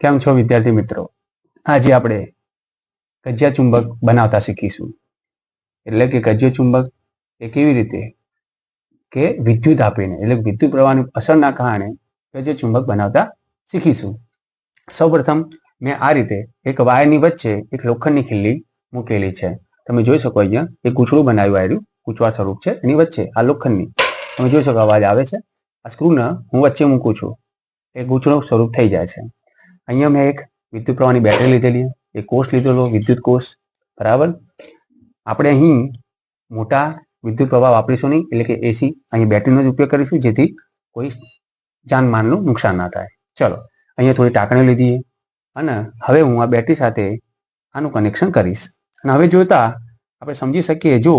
કેમ છો વિદ્યાર્થી મિત્રો? આજે આપણે કજિયા ચુંબક બનાવતા શીખીશું. એટલે કે કજિયો ચુંબક એ કેવી રીતે? કે વિદ્યુત આપીને, એટલે વિદ્યુત પ્રવાહની અસરના કારણે કજિયો ચુંબક બનાવતા શીખીશું. સૌપ્રથમ મેં આ રીતે એક વાયરની વચ્ચે એક લોખંડની ખીલ્લી મૂકેલી છે. તમે જોઈ શકો અહીંયા એક કૂચડું બનાવ્યું આવ્યું કૂચવા સ્વરૂપ છે. એની વચ્ચે આ લોખંડની, તમે જોઈ શકો અવાજ આવે છે. આ સ્ક્રૂને હું વચ્ચે મૂકું છું. એ ગૂંચળું સ્વરૂપ થઈ જાય છે. અહીંયા મેં એક વિદ્યુત પ્રવાહની બેટરી લીધેલી એક કોષ લીધેલો, વિદ્યુત કોષ. બરાબર? આપણે અહીં મોટા વિદ્યુત પ્રવાહ વાપરીશું નહીં, એટલે કે એસી અહીં બેટરીનો જ ઉપયોગ કરીશું, જેથી કોઈ જાનમાનનું નુકસાન ના થાય. ચલો, અહીંયા થોડી ટાંકણી લીધી અને હવે હું આ બેટરી સાથે આનું કનેક્શન કરીશ. અને હવે જોતા આપણે સમજી શકીએ, જો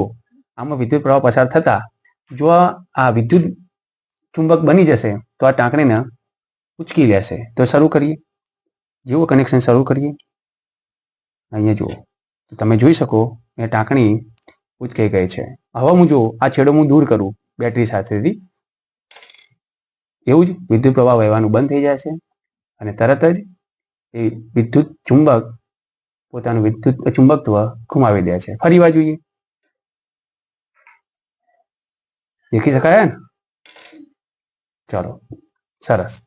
આમાં વિદ્યુત પ્રવાહ પસાર થતા, જો આ વિદ્યુત ચુંબક બની જશે, તો આ ટાંકણીને ઉચકી લેશે. તો શરૂ કરીએ. જેવું કનેક્શન શરૂ કરીએ? અહીંયા જુઓ. તો તમે જોઈ શકો એ ટાંકણી ઉચકાઈ ગઈ છે. હવે હું જો આ છેડો હું દૂર કરું બેટરી સાથેથી. એવું જ વિદ્યુત પ્રવાહ વહેવાનું બંધ થઈ જાય છે અને તરત જ એ વિદ્યુત ચુંબક પોતાનું વિદ્યુત ચુંબકત્વ ગુમાવી દે છે. ફરી વાર જોઈએ. દેખી શકાય ને? ચલો, સરસ.